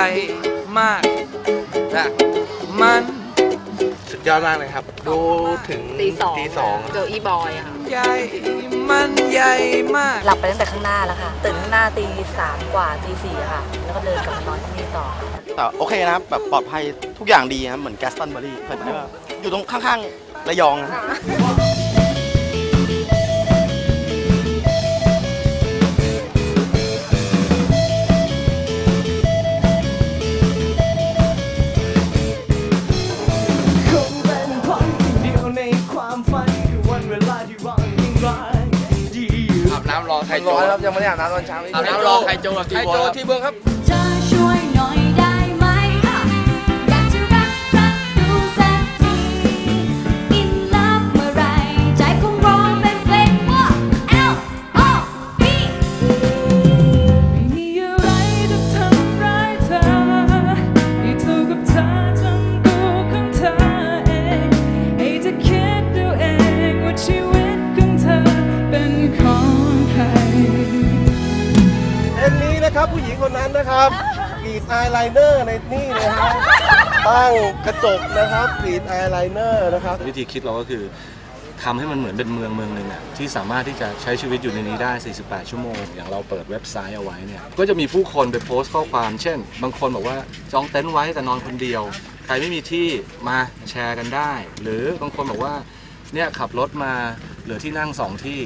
ญ่มากแต่มันสุดยอดมากเลยครับ ดูถึงตีสองตีสองเจออีบอยอะค่ะใหญ่มันใหญ่มาก หลับไปตั้งแต่ข้างหน้าแล้วค่ะ ตื่นข้างหน้าตีสามกว่าตีสี่ค่ะ แล้วก็เดินกลับมานอนที่นี่ต่อค่ะแต่โอเคนะครับแบบปลอดภัยทุกอย่างดีครับเหมือนแกสตันเบอรี่เหมือนว่าอยู่ตรงข้างๆระยองนะ รอไข่โจร้อยครับยังไม่ได้อาบน้ำตอนเช้านี่ อาบน้ำรอไข่โจกับทีไข่โบโจครับ ที่เบืองครับจะช่วยหน่อยได้ นะครับ ผู้หญิงคนนั้นนะครับกรีดอายไลเนอร์ในนี่นะฮะตั้งกระจกนะครับกรีดอายไลเนอร์นะครับ วิธีคิดเราก็คือทำให้มันเหมือนเป็นเมืองเมืองหนึ่งอะที่สามารถที่จะใช้ชีวิตอยู่ในนี้ได้ 48 ชั่วโมง อย่างเราเปิดเว็บไซต์เอาไว้เนี่ย ก็จะมีผู้คนไปโพสต์ข้อความ เช่น บางคนบอกว่าจองเต็นท์ไว้แต่นอนคนเดียว ใครไม่มีที่มาแชร์กันได้ หรือบางคนบอกว่าเนี่ยขับรถมาเหลือที่นั่งสองที่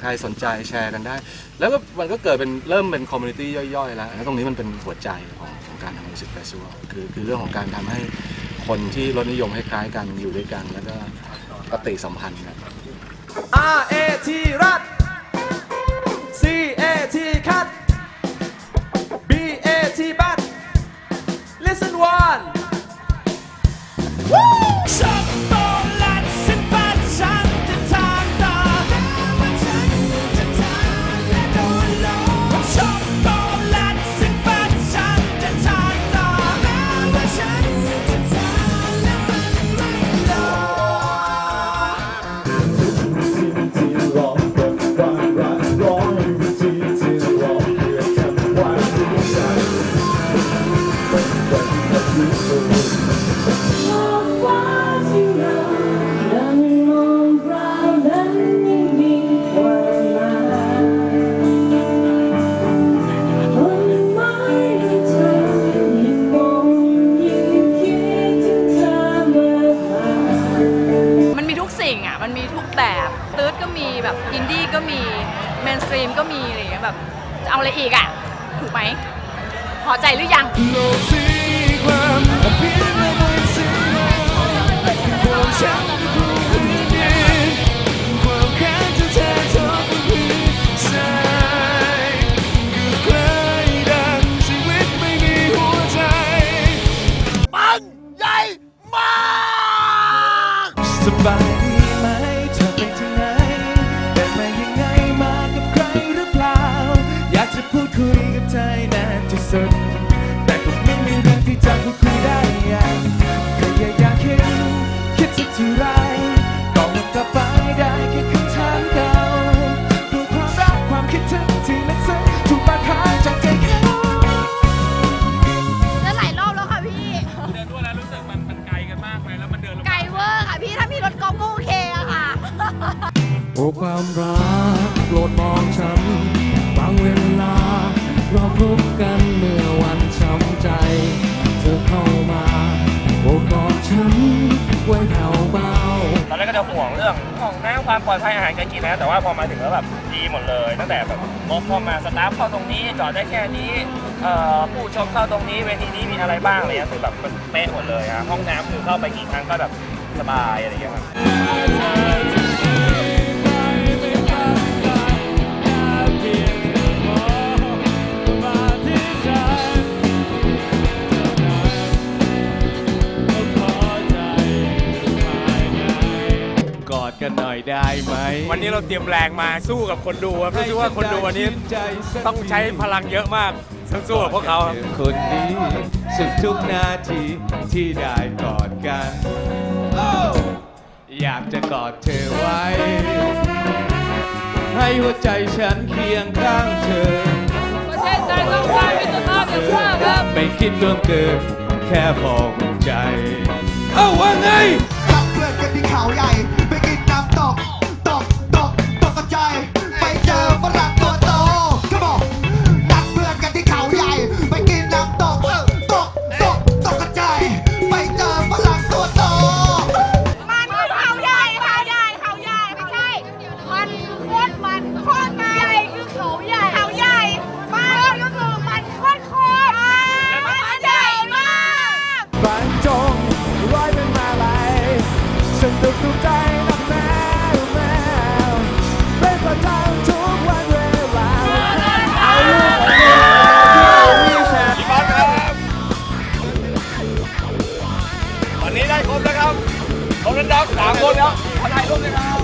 ใครสนใจแชร์กันได้ แล้วก็มันก็เกิดเป็นเริ่มเป็นคอมมูนิตี้ย่อยๆ แล้วแล้วตรงนี้มันเป็นหัวใจของของการทำมิวสิกเฟสติวัลคือคือเรื่องของการทำให้คนที่รสนิยมคล้ายๆกันอยู่ด้วยกัน แล้วก็ปฏิสัมพันธ์กัน R A T รัฐ C A T คัด อะไรอีกอะ ถูกไหมพอใจหรือยังควา สักเท่าไรก็หมดกลับไปได้แค่คำถามเก่าด้วยความรักความคิดถึงที่มันซึ้งถูกบาดพายจากใจเขาจะหลายรอบแล้วค่ะพี่ เดินด้วยแล้วรู้สึกมันมันไกลกันมากเลยแล้วมันเดินไกลเวอร์ค่ะพี่ถ้ามีรถกอล์ฟก็โอเคอะค่ะ โอ้ความรักโปรดมองฉันบางเวลาเราพบกันเมื่อวันช้ำใจ จะห่วงเรื่องของน้ำความปลอดภัยอาหารการกินนะ แต่ว่าพอมาถึงแล้วแบบดีหมดเลย ตั้งแต่แบบรถเข้ามาสตาฟเข้าตรงนี้จอดได้แค่นี้เอ่อผู้ชมเข้าตรงนี้เวทีนี้มีอะไรบ้างอะไรเงี้ยคือแบบมันเป๊ะหมดเลยฮะห้องน้ำคือเข้าไปกี่ครั้งก็แบบสบายอะไรเงี้ยครับ ได้ไหมวันนี้เราเตรียมแรงมาสู้กับคนดูครับรู้สึกว่าคนดูวันนี้ต้องใช้พลังเยอะมากสู้กับพวกเขาครับคนนี้สุดทุกนาทีที่ได้กอดกัน อยากจะกอดเธอไว้ ให้หัวใจฉันเคียงข้างเธอประเทศไทยต้องการมิตรภาพอย่างว่าครับไม่คิดล่วงเกินแค่พองใจ เอ้าว่าไงนัดเพื่อนกันที่เขาใหญ่ สนุกทุกใจนักแมวแมวเป็นประจำทุกวันเวลาเอาลูกเอาลูกพี่บอลครับวันนี้ได้ครบแล้วครับครบแล้วครับสามคนแล้วขอถ่ายรูปเลยครับ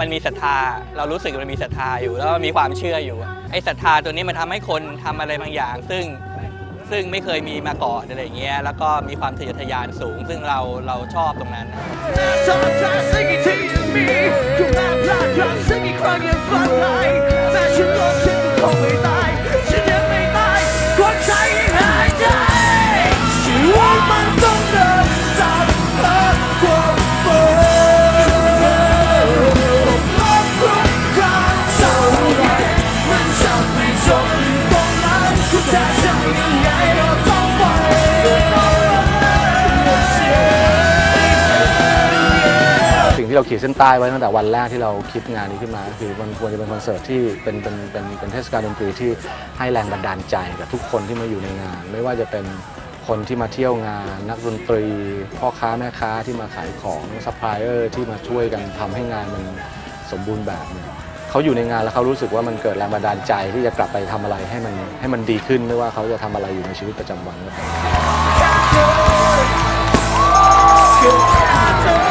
มันมีศรัทธา เรารู้สึกมันมีศรัทธาอยู่ แล้วก็มีความเชื่ออยู่ ไอ้ศรัทธาตัวนี้มันทำให้คนทำอะไรบางอย่าง ซึ่ง ซึ่งไม่เคยมีมาก่อนอะไรอย่างเงี้ยแล้วก็มีความทะเยอทะยานสูง ซึ่งเราเราชอบตรงนั้นชอบเธอสักกี่ทียังมีกูมาพลาดครั้งสักกี่ครั้งยังฝันไหลแม้ฉันโดนฉันก็คงไม่ ที่เราขีดเส้นใต้ไว้ตั้งแต่วันแรกที่เราคิดงานนี้ขึ้นมาคือมันควรจะเป็นคอนเสิร์ตที่เป็นเป็นเป็นเป็นเทศกาลดนตรีที่ให้แรงบันดาลใจกับทุกคนที่มาอยู่ในงาน ไม่ว่าจะเป็นคนที่มาเที่ยวงาน นักดนตรี พ่อค้าแม่ค้าที่มาขายของซัพพลายเออร์ที่มาช่วยกันทำให้งานมันสมบูรณ์แบบเนี่ยเขาอยู่ในงานแล้วเขารู้สึกว่ามันเกิดแรงบันดาลใจที่จะกลับไปทำอะไรให้มันให้มันดีขึ้นไม่ว่าเขาจะทำอะไรอยู่ในชีวิตประจำวันก็ตาม